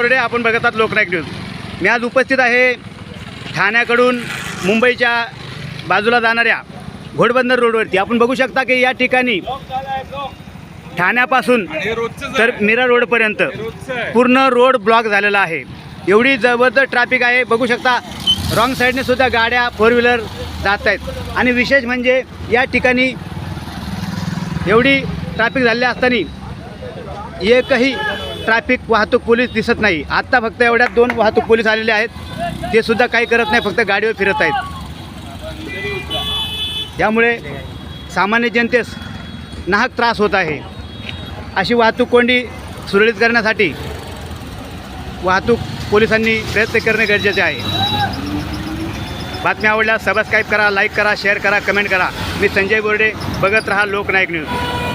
कोरडे आपण बघत आहात लोकनायक न्यूज. मी आज उपस्थित आहे ठाण्याकडून मुंबईच्या बाजूला जाणाऱ्या घोडबंदर रोडवरती. आपण बघू शकता की या ठिकाणी ठाण्यापासून तर मीरा रोडपर्यंत पूर्ण रोड ब्लॉक झालेला आहे. एवढी जबरदस्त ट्रॅफिक आहे. बघू शकता रॉंग साईडने सुद्धा गाड्या फोर व्हीलर जात आहेत. आणि विशेष म्हणजे या ठिकाणी एवढी ट्रॅफिक झालेली असताना एकही ट्रॅफिक वाहतूक पोलीस दिसत नाही. आत्ता फक्त एवढ्यात दोन वाहतूक पोलीस आलेले आहेत. ते सुद्धा काही करत नाही फक्त गाडीवर फिरत आहेत. त्यामुळे सामान्य जनतेस नाहक त्रास होत आहे. अशी वाहतूक कोंडी सुरळीत करण्यासाठी वाहतूक पोलिसांनी प्रयत्न करणे गरजेचे आहे. बातम्या आवडल्यास सबस्क्राईब करा लाईक करा शेअर करा कमेंट करा. मी संजय बोर्डे बघत रहा लोकनायक न्यूज.